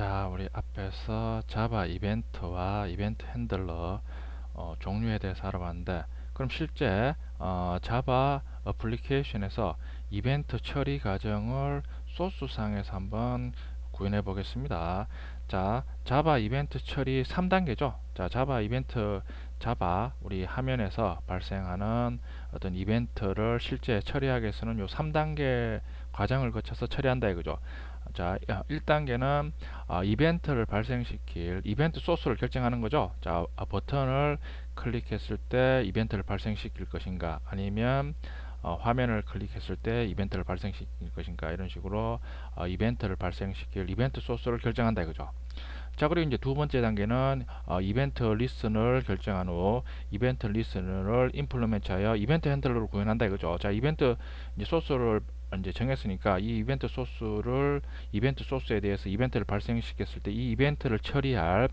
자, 우리 앞에서 자바 이벤트와 이벤트 핸들러 어, 종류에 대해서 알아봤는데 그럼 실제 어, 자바 어플리케이션에서 이벤트 처리 과정을 소스상에서 한번 구현해 보겠습니다. 자, 자바 이벤트 처리 3단계죠. 자, 자바 이벤트 자바 우리 화면에서 발생하는 어떤 이벤트를 실제 처리하기 위해서는 요 3단계 과정을 거쳐서 처리한다 이거죠. 자, 1단계는 어, 이벤트를 발생시킬 이벤트 소스를 결정하는 거죠. 자, 어, 버튼을 클릭했을 때 이벤트를 발생시킬 것인가 아니면 어, 화면을 클릭했을 때 이벤트를 발생시킬 것인가 이런 식으로 어, 이벤트를 발생시킬 이벤트 소스를 결정한다 이거죠. 자 그리고 이제 두 번째 단계는 어, 이벤트 리슨을 결정한 후 이벤트 리슨을 임플리멘트하여 이벤트 핸들러를 구현한다 이거죠. 자 이벤트 소스를 이제 정했으니까 이 이벤트 소스를 이벤트 소스에 대해서 이벤트를 발생시켰을 때 이 이벤트를 처리할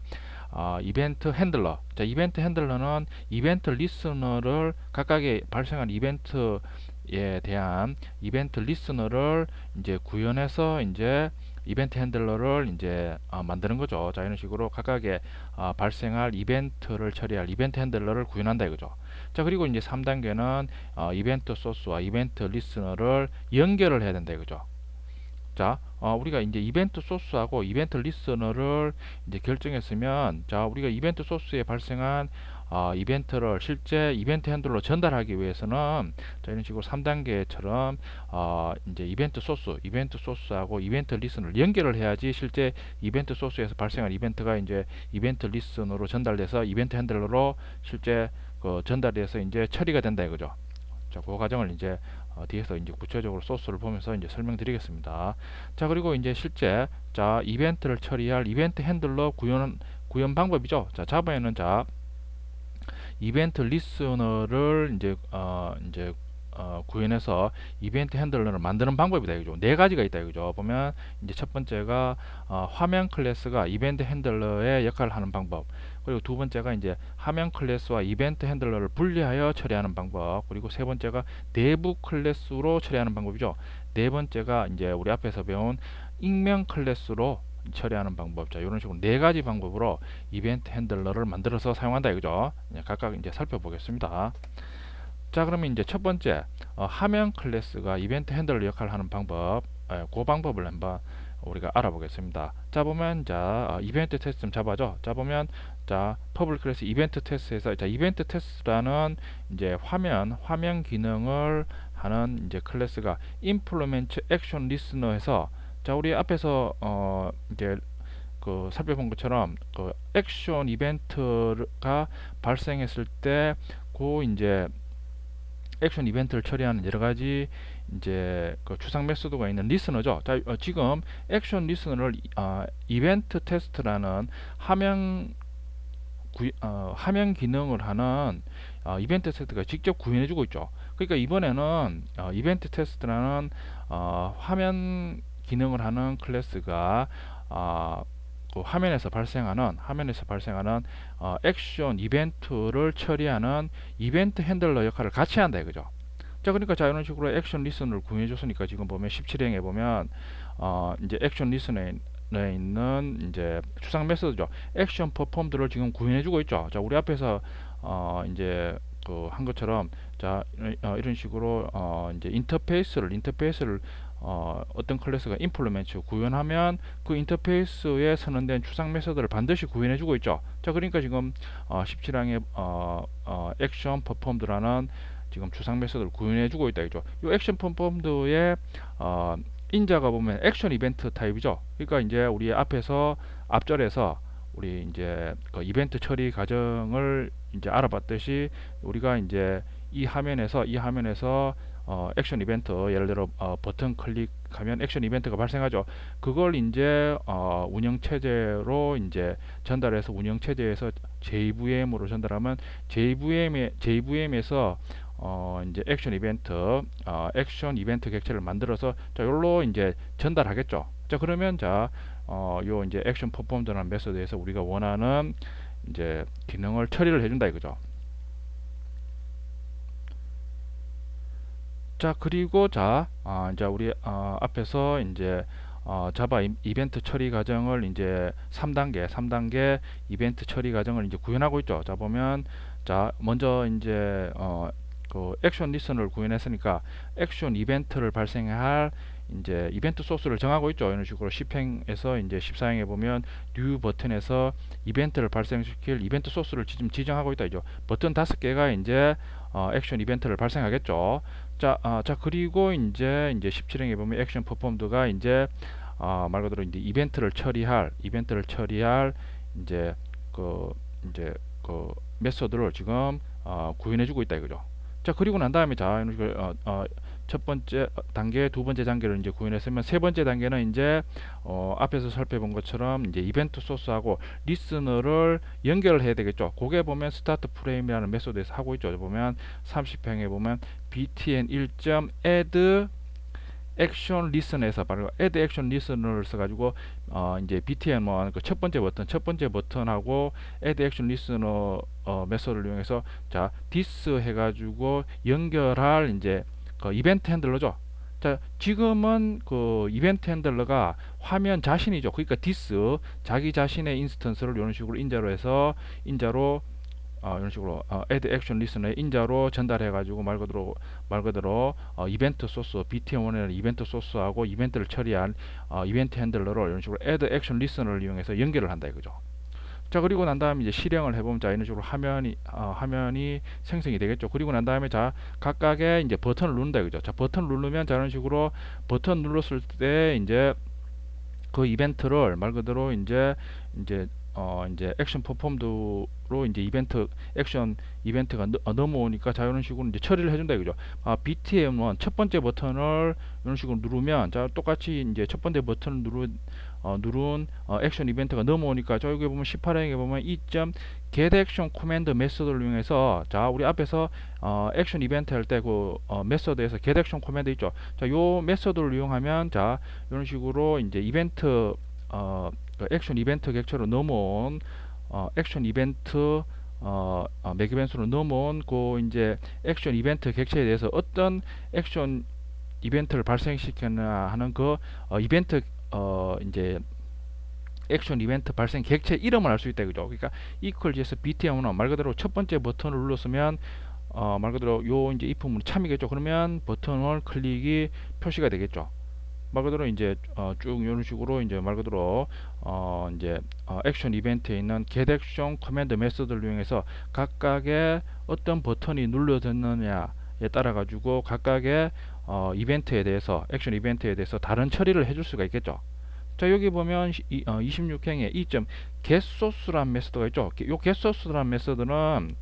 어, 이벤트 핸들러. 자 이벤트 핸들러는 이벤트 리스너를 각각의 발생한 이벤트에 대한 이벤트 리스너를 이제 구현해서 이제 이벤트 핸들러를 이제 어, 만드는 거죠. 자 이런 식으로 각각의 어, 발생할 이벤트를 처리할 이벤트 핸들러를 구현한다 이거죠. 자 그리고 이제 3단계는 어, 이벤트 소스와 이벤트 리스너를 연결을 해야 된다 이거죠. 자 어, 우리가 이제 이벤트 소스하고 이벤트 리스너를 이제 결정했으면 자 우리가 이벤트 소스에 발생한 어, 이벤트를 실제 이벤트 핸들로 전달하기 위해서는 자, 이런 식으로 3단계처럼 어, 이제 이벤트 소스, 이벤트 소스하고 이벤트 리슨을 연결을 해야지 실제 이벤트 소스에서 발생한 이벤트가 이제 이벤트 리슨으로 전달돼서 이벤트 핸들러로 실제 그 전달돼서 이제 처리가 된다 이거죠. 자, 그 과정을 이제 어, 뒤에서 이제 구체적으로 소스를 보면서 이제 설명드리겠습니다. 자, 그리고 이제 실제 자 이벤트를 처리할 이벤트 핸들러 구현 구현 방법이죠. 자, 자바에는 자 이벤트 리스너를 이제 어 이제 어, 구현해서 이벤트 핸들러를 만드는 방법이다 이거죠. 네 가지가 있다 이거죠. 보면 이제 첫 번째가 어, 화면 클래스가 이벤트 핸들러의 역할을 하는 방법. 그리고 두 번째가 이제 화면 클래스와 이벤트 핸들러를 분리하여 처리하는 방법. 그리고 세 번째가 내부 클래스로 처리하는 방법이죠. 네 번째가 이제 우리 앞에서 배운 익명 클래스로 처리하는 방법. 자, 이런 식으로 네 가지 방법으로 이벤트 핸들러를 만들어서 사용한다 이거죠. 각각 이제 살펴보겠습니다. 자, 그러면 이제 첫 번째 어, 화면 클래스가 이벤트 핸들러 역할을 하는 방법. 에, 그 방법을 한번 우리가 알아보겠습니다. 자 보면 자 어, 이벤트 테스트 좀 잡아줘. 자 보면 자 퍼블릭 클래스 이벤트 테스트에서 자 이벤트 테스트라는 이제 화면 화면 기능을 하는 이제 클래스가 implement action listener에서 자 우리 앞에서 어 이제 그 살펴본 것처럼 그 액션 이벤트가 발생했을 때 그 이제 액션 이벤트를 처리하는 여러 가지 이제 그 추상 메소드가 있는 리스너죠. 자, 어, 지금 액션 리스너를 어, 이벤트 테스트라는 화면 구, 어, 화면 기능을 하는 어, 이벤트 테스트가 직접 구현해주고 있죠. 그러니까 이번에는 어, 이벤트 테스트라는 어, 화면 기능을 하는 클래스가 어, 그 화면에서 발생하는 화면에서 발생하는 어, 액션 이벤트를 처리하는 이벤트 핸들러 역할을 같이 한다 이거죠. 자 그러니까 자 이런 식으로 액션 리슨을 구현해 줬으니까 지금 보면 17행에 보면 어, 이제 액션 리슨에 있는 이제 추상 메소드죠. 액션 퍼폼들을 지금 구현해 주고 있죠. 자 우리 앞에서 어, 이제 그 한 것처럼 자 어, 이런 식으로 어, 이제 인터페이스를 인터페이스를 어, 어떤 클래스가 임플리멘트 구현하면 그 인터페이스에 선언된 추상 메소드를 반드시 구현해 주고 있죠. 자, 그러니까 지금 어, 17항의 어, 어, 액션 퍼폼드라는 지금 추상 메소드를 구현해 주고 있다 이죠. 이 액션 퍼폼드의 어, 인자가 보면 액션 이벤트 타입이죠. 그러니까 이제 우리 앞에서 앞절에서 우리 이제 그 이벤트 처리 과정을 이제 알아봤듯이 우리가 이제 이 화면에서 이 화면에서 어, 액션 이벤트 예를 들어 어, 버튼 클릭하면 액션 이벤트가 발생하죠. 그걸 이제 어, 운영 체제로 이제 전달해서 운영 체제에서 JVM으로 전달하면 JVM에 JVM에서 어, 이제 액션 이벤트 어, 액션 이벤트 객체를 만들어서 자 요로 이제 전달하겠죠. 자 그러면 자 어, 요 이제 액션 퍼폼드라는 메소드에서 우리가 원하는 이제 기능을 처리를 해준다 이거죠. 자 그리고 자 어, 이제 우리 어, 앞에서 이제 어, 자바 이- 이벤트 처리 과정을 이제 3단계, 3단계 이벤트 처리 과정을 이제 구현하고 있죠. 자 보면 자 먼저 이제 어, 그 액션 리슨을 구현했으니까 액션 이벤트를 발생할 이제 이벤트 소스를 정하고 있죠. 이런 식으로 10행에서 이제 14행에 보면 뉴 버튼에서 이벤트를 발생시킬 이벤트 소스를 지금 지정하고 있다 이죠. 버튼 다섯 개가 이제 어, 액션 이벤트를 발생하겠죠. 자, 아, 자 그리고 이제 이제 17행에 보면 액션 퍼폼드가 이제 아, 말 그대로 이제 이벤트를 처리할 이벤트를 처리할 이제 그 이제 그 메소드를 지금 어, 구현해주고 있다 이거죠. 자 그리고 난 다음에 자 어, 어, 첫 번째 단계, 두 번째 단계를 이제 구현했으면 세 번째 단계는 이제 어, 앞에서 살펴본 것처럼 이제 이벤트 소스하고 리스너를 연결을 해야 되겠죠. 그게 보면 스타트 프레임이라는 메소드에서 하고 있죠. 보면 30행에 보면 btn 1점 add 액션 리슨에서 바로 add 액션 리슨을 써가지고 어 이제 btn 뭐그 첫 번째 버튼 첫 번째 버튼하고 add 액션 리스너 어 메소드를 이용해서 자 this 해가지고 연결할 이제 그 이벤트 핸들러죠. 자 지금은 그 이벤트 핸들러가 화면 자신이죠. 그러니까 this 자기 자신의 인스턴스를 이런 식으로 인자로 해서 인자로 어, 이런 식으로 어, add action listener 인자로 전달해 가지고 말 그대로 말 그대로 어, 이벤트 소스 BTM1에는 이벤트 소스하고 이벤트를 처리한 어, 이벤트 핸들러를 이런 식으로 add action listener를 이용해서 연결을 한다 이거죠. 자 그리고 난 다음에 이제 실행을 해보면 자 이런 식으로 화면이 어, 화면이 생성이 되겠죠. 그리고 난 다음에 자 각각의 이제 버튼을 누른다 이거죠. 자 버튼 누르면 자 이런 식으로 버튼 눌렀을 때 이제 그 이벤트를 말 그대로 이제 이제 어 이제 액션 퍼폼드로 이제 이벤트 액션 이벤트가 넘- 어, 넘어오니까 자 이런 식으로 이제 처리를 해준다 이거죠. 아 BTM1 첫 번째 버튼을 이런 식으로 누르면 자 똑같이 이제 첫 번째 버튼을 누르 어, 누른 어, 액션 이벤트가 넘어오니까 저 여기 보면 18행에 보면 2점 get action command 메소드를 이용해서 자 우리 앞에서 어, 액션 이벤트 할 때 그 어, 메소드에서 get action command 있죠. 자요 메소드를 이용하면 자 이런 식으로 이제 이벤트 어, 그 액션 이벤트 객체로 넘어온 어, 액션 이벤트 어, 어, 맥 이벤트로 넘어온 그 이제 액션 이벤트 객체에 대해서 어떤 액션 이벤트를 발생시켰나 하는 그 어, 이벤트 어, 이제 액션 이벤트 발생 객체 이름을 알 수 있다 그죠? 그러니까 equal gs btm은 말 그대로 첫 번째 버튼을 눌렀으면 어, 말 그대로 요 이제 if문이 참이겠죠? 그러면 버튼을 클릭이 표시가 되겠죠? 말 그대로 이제 어, 쭉 이런 식으로 이제 말 그대로 어, 이제 어, 액션 이벤트에 있는 get action command 메소드를 이용해서 각각의 어떤 버튼이 눌러졌느냐에 따라 가지고 각각의 어, 이벤트에 대해서 액션 이벤트에 대해서 다른 처리를 해줄 수가 있겠죠. 자 여기 보면 시- 이, 어, 26행에 이점 getSource라는 메소드가 있죠. 요 getSource라는 메소드는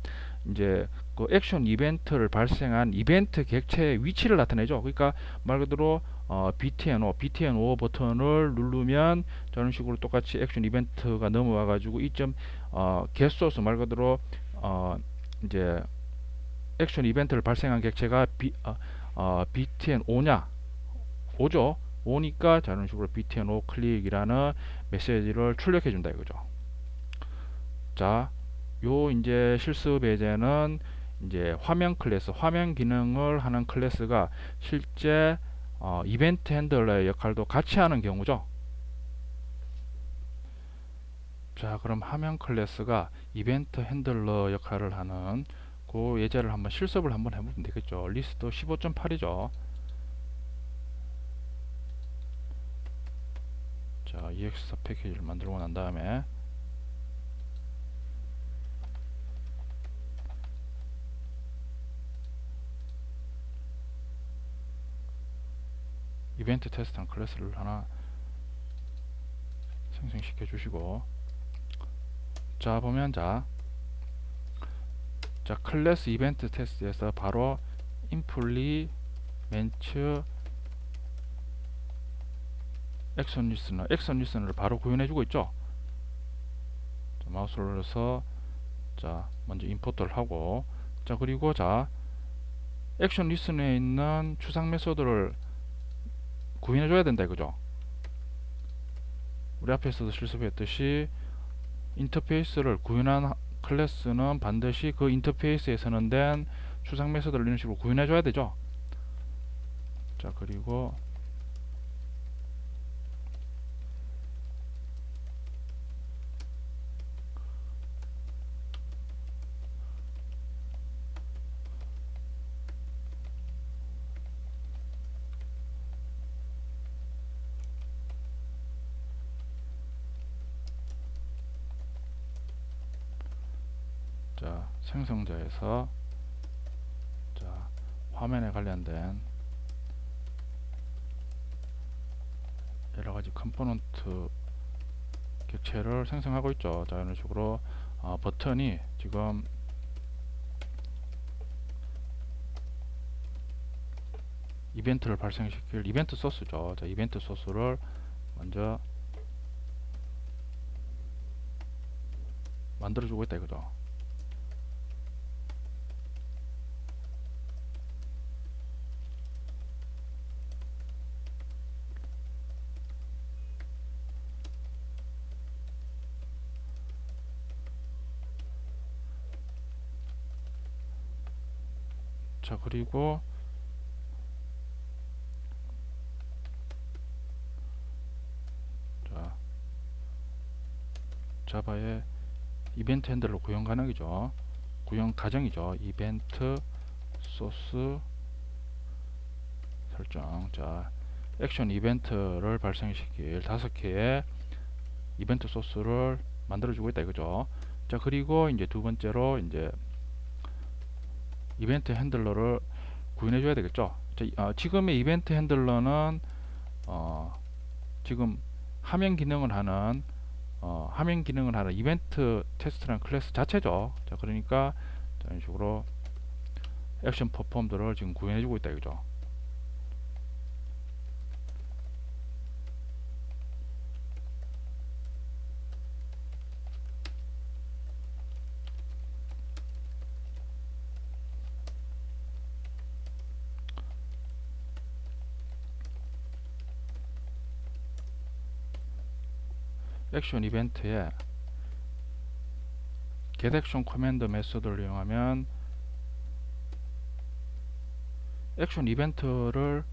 이제 그 액션 이벤트를 발생한 이벤트 객체의 위치를 나타내죠. 그러니까 말 그대로 어, btn5, btn5 버튼을 누르면 저런 식으로 똑같이 액션 이벤트가 넘어와 가지고 이점 어, getSource 말 그대로 어, 이제 액션 이벤트를 발생한 객체가 비, 어, 어, btn5냐? 5죠. 5니까 저런 식으로 btn5 클릭이라는 메시지를 출력해 준다 이거죠. 자요 이제 실습 예제는 이제 화면 클래스 화면 기능을 하는 클래스가 실제 어, 이벤트 핸들러의 역할도 같이 하는 경우죠. 자 그럼 화면 클래스가 이벤트 핸들러 역할을 하는 그 예제를 한번 실습을 한번 해보면 되겠죠. 리스트 15.8이죠. 자 EX4 패키지를 만들고 난 다음에 이벤트 테스트한 클래스를 하나 생성시켜 주시고. 자 보면 자, 자 클래스 이벤트 테스트에서 바로 임플리멘츠 액션 리스너 액션 리스너를 바로 구현해 주고 있죠? 자, 마우스를 눌러서 자 먼저 임포트를 하고 자 그리고 자 액션 리스너에 있는 추상 메소드를 구현해 줘야 된다 이거죠? 우리 앞에서도 실습했듯이 인터페이스를 구현한 클래스는 반드시 그 인터페이스에 선언된 추상 메소드를 이런 식으로 구현해 줘야 되죠. 자 그리고 자 생성자에서 자 화면에 관련된 여러가지 컴포넌트 객체를 생성하고 있죠. 자 이런 식으로 어, 버튼이 지금 이벤트를 발생시킬 이벤트 소스죠. 자 이벤트 소스를 먼저 만들어주고 있다 이거죠 자 그리고 자 자바의 이벤트 핸들러 구현 가능이죠. 구현 가정이죠. 이벤트 소스 설정. 자 액션 이벤트를 발생시킬 다섯 개의 이벤트 소스를 만들어 주고 있다 이거죠. 자 그리고 이제 두 번째로 이제 이벤트 핸들러를 구현해 줘야 되겠죠? 자, 어, 지금의 이벤트 핸들러는 어, 지금 화면 기능을 하는 어, 화면 기능을 하는 이벤트 테스트라는 클래스 자체죠. 자 그러니까 자, 이런 식으로 액션 퍼폼들을 지금 구현해 주고 있다 이거죠 액션 이벤트에 get action command 메소드를 이용하면 액션 이벤트를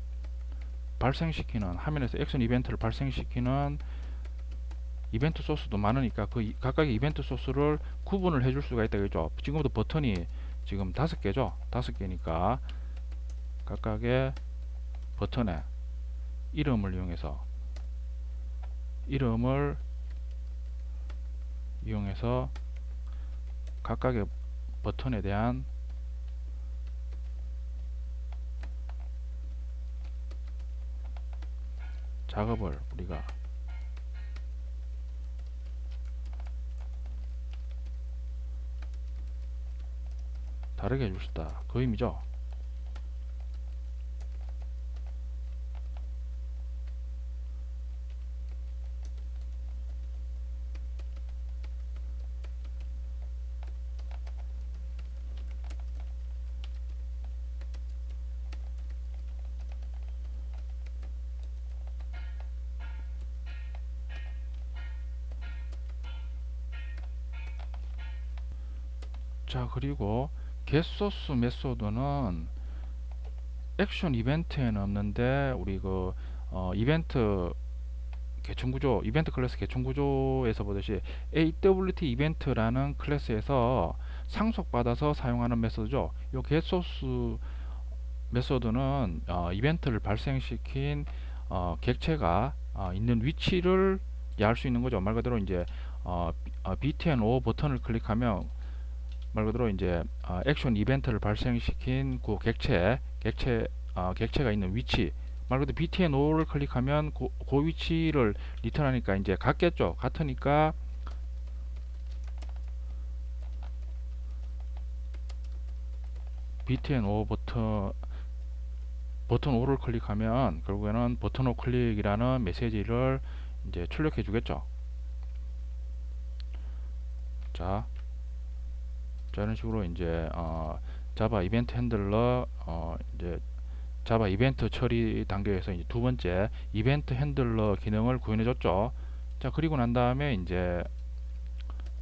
발생시키는 화면에서 액션 이벤트를 발생시키는 이벤트 소스도 많으니까 그 이- 각각의 이벤트 소스를 구분을 해줄 수가 있다 그죠. 지금부터 버튼이 지금 다섯 개죠? 다섯 개니까 각각의 버튼에 이름을 이용해서 이름을 이용해서 각각의 버튼에 대한 작업을 우리가 다르게 해줄 수 있다. 그 의미죠 자 그리고 getSource 메소드는 액션 이벤트에는 없는데 우리 그 어, 이벤트 개천구조 이벤트 클래스 개천구조에서 보듯이 AWT 이벤트라는 클래스에서 상속받아서 사용하는 메소드죠. 요 getSource 메소드는 어, 이벤트를 발생시킨 어, 객체가 어, 있는 위치를 알 수 있는 거죠. 말 그대로 이제 어, BTN5 버튼을 클릭하면 말 그대로 이제 어, 액션 이벤트를 발생시킨 그 객체 객체 어, 객체가 있는 위치 말 그대로 btn5를 클릭하면 그, 그 위치를 리턴하니까 이제 같겠죠? 같으니까 btn5 버튼 버튼 5를 클릭하면 결국에는 버튼 5 클릭이라는 메시지를 이제 출력해 주겠죠? 자 자, 이런 식으로 이제 어, 자바 이벤트 핸들러 어, 이제 자바 이벤트 처리 단계에서 이제 두 번째 이벤트 핸들러 기능을 구현해 줬죠. 자, 그리고 난 다음에 이제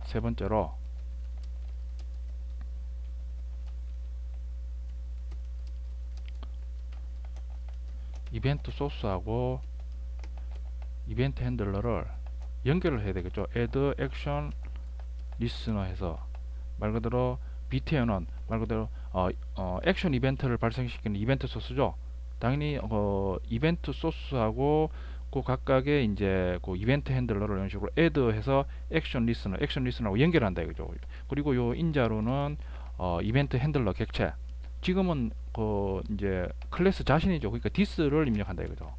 세 번째로 이벤트 소스하고 이벤트 핸들러를 연결을 해야 되겠죠. add action listener 해서 말 그대로 BTN은 말 그대로 어, 어, 액션 이벤트를 발생시키는 이벤트 소스죠. 당연히 어, 이벤트 소스하고 그 각각의 이제 그 이벤트 핸들러를 이런 식으로 애드해서 액션 리스너, 액션 리스너하고 연결한다 이거죠. 그리고 요 인자로는 어, 이벤트 핸들러 객체. 지금은 그 이제 클래스 자신이죠. 그러니까 디스를 입력한다 이거죠.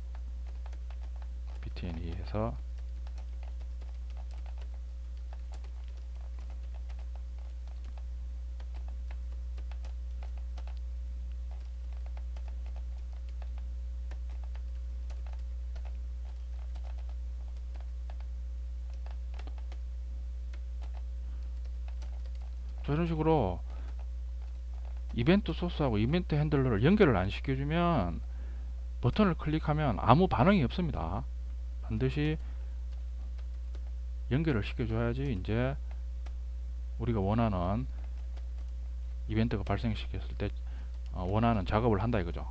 btn에서 이런 식으로 이벤트 소스하고 이벤트 핸들러를 연결을 안 시켜주면 버튼을 클릭하면 아무 반응이 없습니다. 반드시 연결을 시켜줘야지 이제 우리가 원하는 이벤트가 발생시켰을 때 어, 원하는 작업을 한다 이거죠.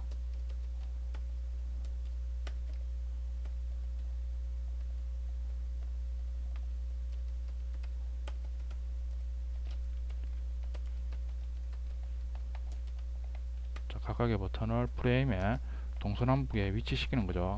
각각의 버튼을 프레임에 동서남북에 위치시키는 거죠.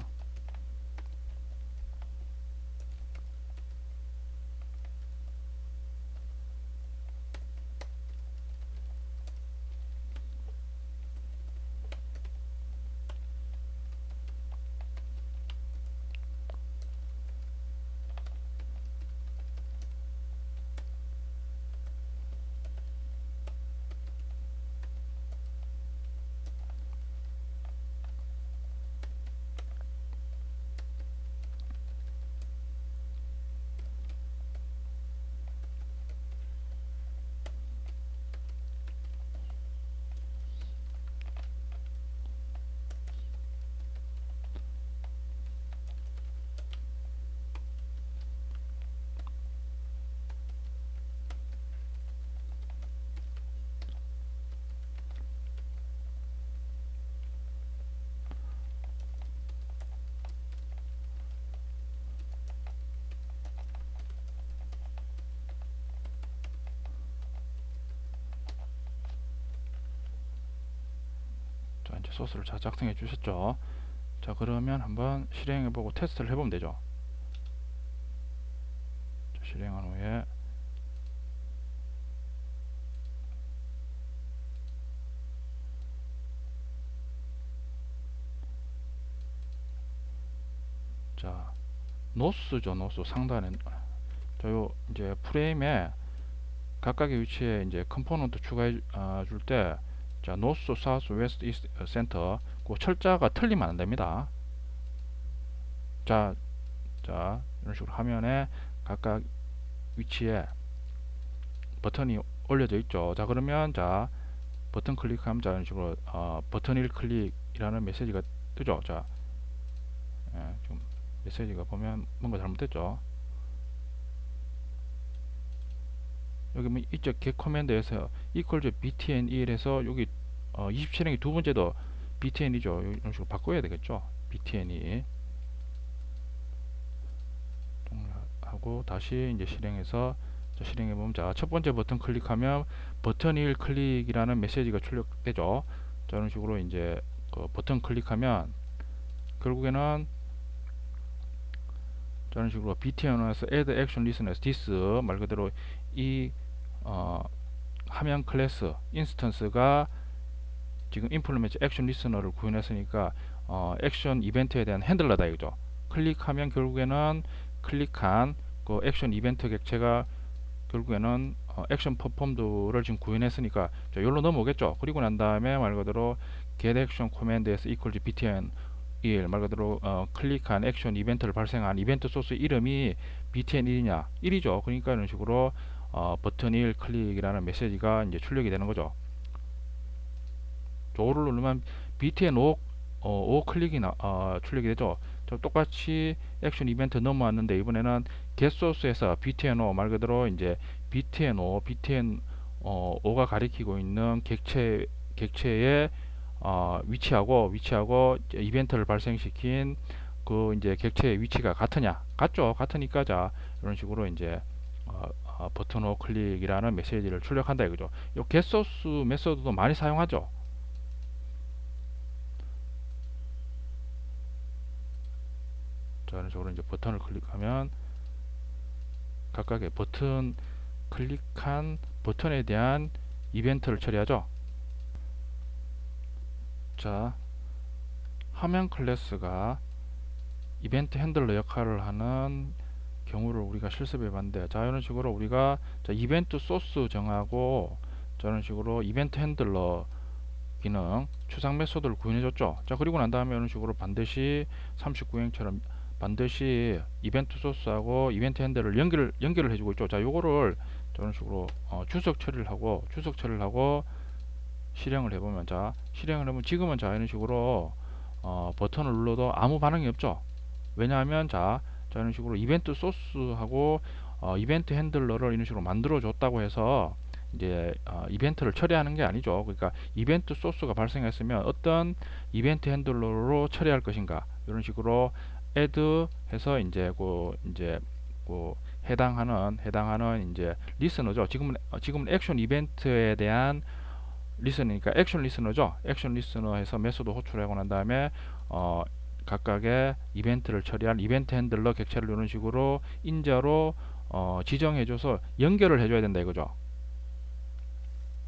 소스를 잘 작성해 주셨죠. 자, 그러면 한번 실행해 보고 테스트를 해보면 되죠. 자, 실행한 후에 자, 노스죠, 노스 상단에 저요 이제 프레임에 각각의 위치에 이제 컴포넌트 추가해 아, 줄 때, 자, 노스, 사우스, 웨스트, 이스트, 어, 센터, 그 철자가 틀리면 안 됩니다. 자, 자, 이런 식으로 화면에 각각 위치에 버튼이 올려져 있죠. 자, 그러면 자, 버튼 클릭하면 자, 이런 식으로 어, 버튼 1 클릭이라는 메시지가 뜨죠. 자, 예, 지금 메시지가 보면 뭔가 잘못됐죠. 여기 뭐 이쪽 get 커맨드에서 equal btn1에서 여기 어, 27행이 두 번째도 btn이죠. 이런 식으로 바꿔야 되겠죠. btn이 하고 다시 이제 실행해서 자, 실행해 보면 자, 첫 번째 버튼 클릭하면 버튼 1 클릭이라는 메시지가 출력되죠. 자, 이런 식으로 이제 그 버튼 클릭하면 결국에는 저런 식으로 btn에서 add action listeners this 말 그대로 이 어, 화면 클래스 인스턴스가 지금 implement action listener를 구현했으니까 어, 액션 이벤트에 대한 핸들러다 이거죠. 클릭하면 결국에는 클릭한 그 액션 이벤트 객체가 결국에는 어, 액션 퍼폼드를 지금 구현했으니까 여기로 넘어오겠죠. 그리고 난 다음에 말 그대로 get action command에서 equal to btn 1, 말 그대로 어, 클릭한 액션 이벤트를 발생한 이벤트 소스 이름이 btn 1이냐 1이죠. 그러니까 이런 식으로 어, 버튼 1 클릭이라는 메시지가 이제 출력이 되는 거죠. 조를 누르면 btn 5, 어, 5 클릭이 나, 어, 출력이 되죠. 저 똑같이 액션 이벤트 넘어왔는데 이번에는 source에서 btn 5 말 그대로 이제 btn 5, btn 어, 5가 가리키고 있는 객체 객체의 어, 위치하고 위치하고 이벤트를 발생시킨 그 이제 객체의 위치가 같으냐 같죠 같으니까 자 이런 식으로 이제 어, 어, 버튼 오 클릭이라는 메시지를 출력한다 이거죠 요 getSource 메소드도 많이 사용하죠 자 이런 식으로 이제 버튼을 클릭하면 각각의 버튼 클릭한 버튼에 대한 이벤트를 처리하죠. 자, 화면 클래스가 이벤트 핸들러 역할을 하는 경우를 우리가 실습해 봤는데 자 이런 식으로 우리가 자, 이벤트 소스 정하고 자, 이런 식으로 이벤트 핸들러 기능 추상 메소드를 구현해 줬죠. 자 그리고 난 다음에 이런 식으로 반드시 39행처럼 반드시 이벤트 소스하고 이벤트 핸들을 연결 연결을 해주고 있죠. 자 요거를 자, 이런 식으로 어, 주석 처리를 하고 주석 처리를 하고 실행을 해보면 자 실행을 하면 지금은 자 이런 식으로 어, 버튼을 눌러도 아무 반응이 없죠. 왜냐하면 자, 자 이런 식으로 이벤트 소스하고 어, 이벤트 핸들러를 이런 식으로 만들어 줬다고 해서 이제 어, 이벤트를 처리하는 게 아니죠. 그러니까 이벤트 소스가 발생했으면 어떤 이벤트 핸들러로 처리할 것인가 이런 식으로 add 해서 이제 그 이제 그 해당하는 해당하는 이제 리스너죠. 지금은 어, 지금은 액션 이벤트에 대한 리스너니까 액션 리스너죠. 액션 리스너 해서 메소드 호출하고 난 다음에 어 각각의 이벤트를 처리한 이벤트 핸들러 객체를 이런 식으로 인자로 어 지정해줘서 연결을 해줘야 된다 이거죠